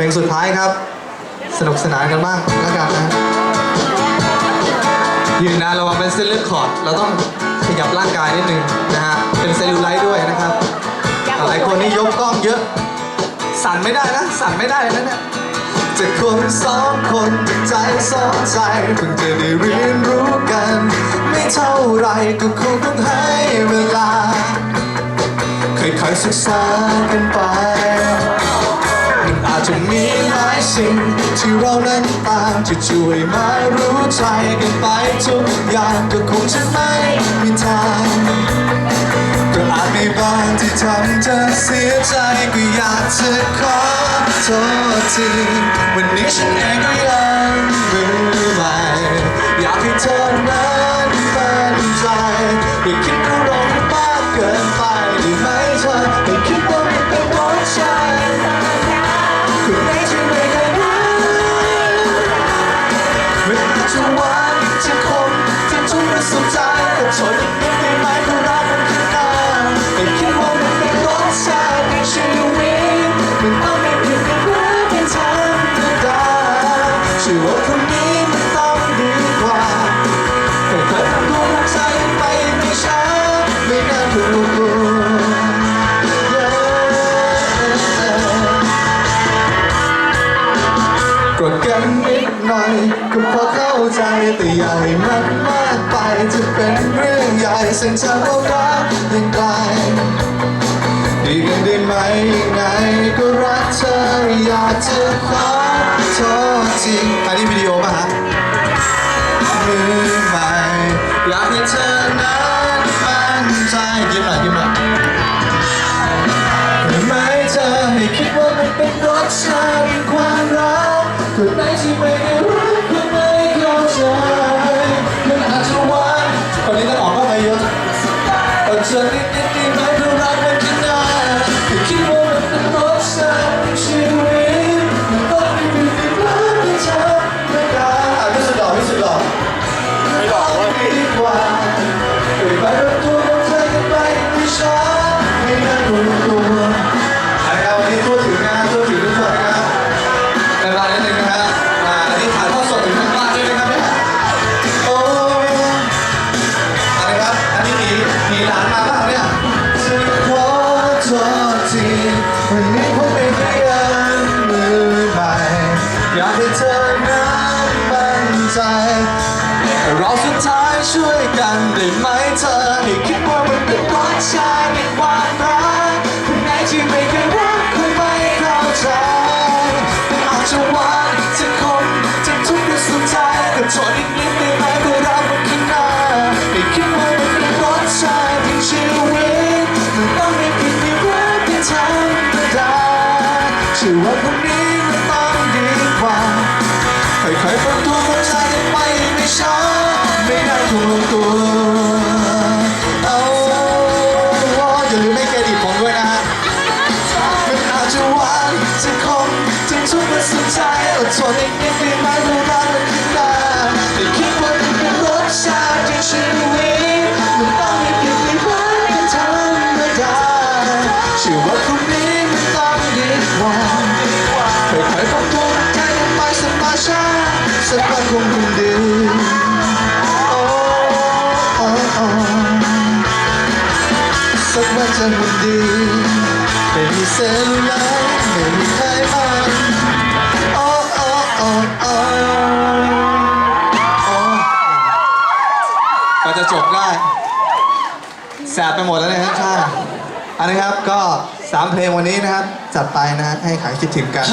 เพลงสุดท้ายครับ สนุกสนานกันบ้างแล้วกันนะยืนนานระวังเป็นเส้นเลือดขอด เราต้องขยับร่างกายนิดนึงนะฮะ เป็นเซลลูไลท์ด้วยนะครับ หลายคนนี่ยกกล้องเยอะ สั่นไม่ได้นะ สั่นไม่ได้นะเนี่ยจะคนสองคนใจสองใจเพิ่งจะได้เรียนรู้กัน ไม่เท่าไรก็คงต้องให้เวลาค่อยๆศึกษากันไป สิ่งที่เรานั้นต่างจะช่วยมารู้ใจกันไปทุกอย่างก็คงจะไม่มีทางก็อาจมีบางที่ทำเธอเสียใจก็อยากจะขอโทษทีวันนี้ฉันเองก็ยัง จะวานจะคมจะทุกข์และสุดใจแต่ทนาใจแต่ใหญ่มันมากไปจะเป็นเรื่องใหญ่เส้นทางเรารักยังไกลดีกันได้ไหมยังไงก็รักเธออยากจะขอโทษจริง แที่ไม่เคยรักคงไม่เข้าใจอาจจะหวานจะคมจะทุกข์และสุดท้ายก็ทนอีกนิดได้ไหมเพื่อเรามันข้างหน้าให้คิดว่ามันเป็นรสชาติในชีวิตมันต้องไม่ผิดไม่รักเป็นธรรมดาเชื่อว่าคนนี้มันต้องดีกว่าค่อยๆปรับตัวเข้าใจกันไปไม่ช้าไม่นานถูกตัว จะหวานจะคมจะทุกข์และสุดท้ายอดทนอีกนิดได้ไหมเพื่อรักมันขึ้นมาแต่คิดว่ามันเป็นรสชาติในชีวิตมันต้องไม่ผิดไม่พลาดเป็นธรรมดาเชื่อว่าคนนี้มันต้องดีกว่าค่อยๆปรับตัวมันใจกันไปสักมาช้าสักวันคงคงดีโอ้โอ้สักวันจะหุ่นดี ไม่มีเส้นไหลไม่มีไขมันโอ้โอ้โอ้โอ้ก็จะจบได้แสบไปหมดแล้วเนี่ยฮะใช่อันนี้ครับก็สามเพลงวันนี้นะครับ จัดไปนะให้ขายคิดถึงกัน